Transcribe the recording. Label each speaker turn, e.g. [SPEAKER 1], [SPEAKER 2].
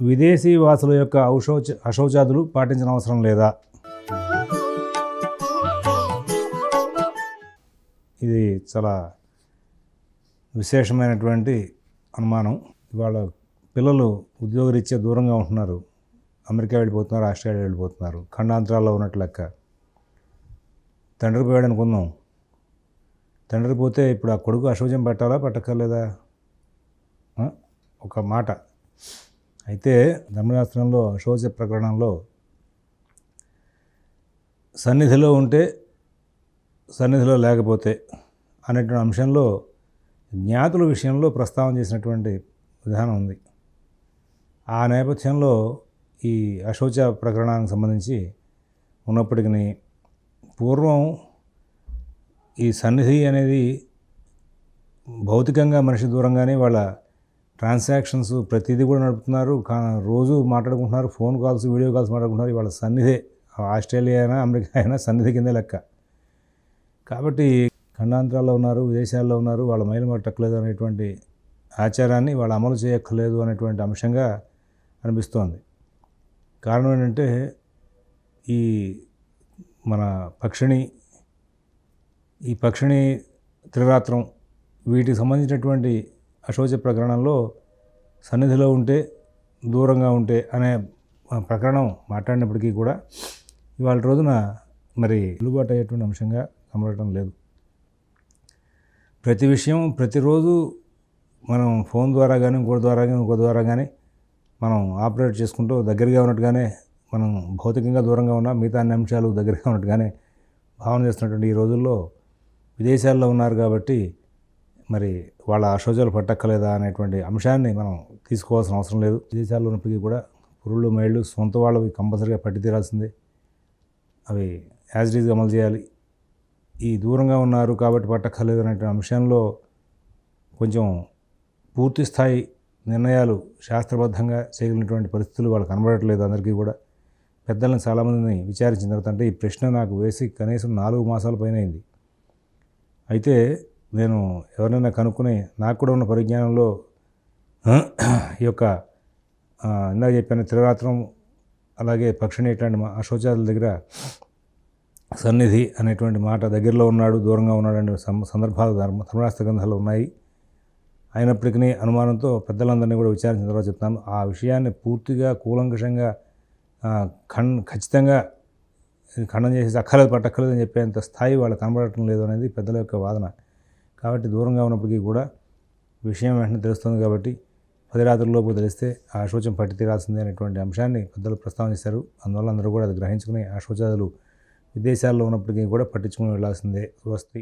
[SPEAKER 1] విదేశీ వాసుల యొక్క ఔషోచ అశౌచాదులు పాటించిన అవసరం లేదా? ఇది చాలా విశేషమైనటువంటి అనుమానం. ఇవాళ పిల్లలు ఉద్యోగరీత్యా దూరంగా ఉంటున్నారు. అమెరికా వెళ్ళిపోతున్నారు ఆస్ట్రేలియా వెళ్ళిపోతున్నారు. ఖండాంతరాల్లో ఉన్నట్టు లెక్క. తండ్రి పోయాడు అనుకుందాం. తండ్రి పోతే ఇప్పుడు ఆ కొడుకు అశౌచం పెట్టాలా పెట్టక్కర్లేదా? ఒక మాట. అయితే ధర్మశాస్త్రంలో అశౌచ ప్రకరణంలో సన్నిధిలో ఉంటే సన్నిధిలో లేకపోతే అనేటువంటి అంశంలో జ్ఞాతుల విషయంలో ప్రస్తావన చేసినటువంటి విధానం ఉంది. ఆ నేపథ్యంలో ఈ అశౌచ ప్రకరణానికి సంబంధించి ఉన్నప్పటికీ పూర్వం ఈ సన్నిధి అనేది భౌతికంగా మనిషి దూరంగానే వాళ్ళ ట్రాన్సాక్షన్స్ ప్రతిదీ కూడా నడుపుతున్నారు. రోజు మాట్లాడుకుంటున్నారు. ఫోన్ కాల్స్ వీడియో కాల్స్ మాట్లాడుకుంటున్నారు. వాళ్ళ సన్నిధే ఆస్ట్రేలియా అయినా అమెరికా అయినా సన్నిధి కిందే లెక్క. కాబట్టి ఖండాంతరాల్లో ఉన్నారు విదేశాల్లో ఉన్నారు. వాళ్ళ మైలు పట్టక్కలేదు అనేటువంటి ఆచారాన్ని వాళ్ళు అమలు చేయక్కర్లేదు అనేటువంటి అంశంగా అనిపిస్తోంది. కారణం ఏంటంటే ఈ మన పక్షిణి ఈ పక్షిణి త్రిరాత్రం వీటికి సంబంధించినటువంటి అశోచ ప్రకరణంలో సన్నిధిలో ఉంటే దూరంగా ఉంటే అనే ప్రకరణం మాట్లాడినప్పటికీ కూడా ఇవాళ రోజున మరి వెలుబాటు అయ్యేటువంటి అంశంగా కనబడటం లేదు. ప్రతి విషయం ప్రతిరోజు మనం ఫోన్ ద్వారా కానీ ఇంకో ద్వారా కానీ ఇంకో ద్వారా కానీ మనం ఆపరేట్ చేసుకుంటూ దగ్గరగా ఉన్నట్టుగానే మనం భౌతికంగా దూరంగా ఉన్న మిగతా అన్ని అంశాలు దగ్గరగా ఉన్నట్టుగానే భావన చేస్తున్నటువంటి ఈ రోజుల్లో విదేశాల్లో ఉన్నారు కాబట్టి మరి వాళ్ళ అశోచాలు పట్టక్కలేదా అనేటువంటి అంశాన్ని మనం తీసుకోవాల్సిన అవసరం లేదు. విదేశాల్లో ఉన్నప్పటికీ కూడా పురుళ్ళు మైళ్ళు సొంత వాళ్ళవి కంపల్సరీగా పట్టి తీరాల్సిందే అవి యాజ్ డీజ్గా అమలు చేయాలి. ఈ దూరంగా ఉన్నారు కాబట్టి పట్టక్కర్లేదు అనే అంశంలో కొంచెం పూర్తి స్థాయి నిర్ణయాలు శాస్త్రబద్ధంగా చేయగలిగినటువంటి పరిస్థితులు వాళ్ళు కనబడట్లేదు అందరికీ కూడా. పెద్దలను చాలామందిని విచారించిన తర్వాత అంటే ఈ ప్రశ్న నాకు వేసి కనీసం నాలుగు మాసాల పైన అయింది. అయితే నేను ఎవరినైనా కనుక్కుని నాకు కూడా ఉన్న పరిజ్ఞానంలో ఈ యొక్క ఇందాక చెప్పాను త్రిరాత్రం అలాగే పక్షిని ఇట్లాంటి మా అశోచాల దగ్గర సన్నిధి అనేటువంటి మాట దగ్గరలో ఉన్నాడు దూరంగా ఉన్నాడు అనే సందర్భాలు ధర్మ ధర్మశాస్త్ర గ్రంథాలు ఉన్నాయి. అయినప్పటికీ అనుమానంతో పెద్దలందరినీ కూడా విచారించిన తర్వాత చెప్తాను ఆ విషయాన్ని పూర్తిగా కూలంకషంగా ఆ, ఖండ్ ఖచ్చితంగా ఖండం చేసి అక్కర్లేదు పట్టక్కర్లేదు అని చెప్పేంత స్థాయి వాళ్ళు కనబడటం లేదు అనేది పెద్దల యొక్క వాదన. కాబట్టి దూరంగా ఉన్నప్పటికీ కూడా విషయం వెంటనే తెలుస్తుంది కాబట్టి పది రాత్రులలోపు తెలిస్తే ఆ శోచం పట్టి తీరాల్సిందే అనేటువంటి అంశాన్ని పెద్దలు ప్రస్తావనిస్తారు అందువల్ల అందరూ కూడా అది గ్రహించుకుని ఆ శోచాదులు విదేశాల్లో ఉన్నప్పటికీ కూడా పట్టించుకుని వెళ్ళాల్సిందే. స్వస్తి.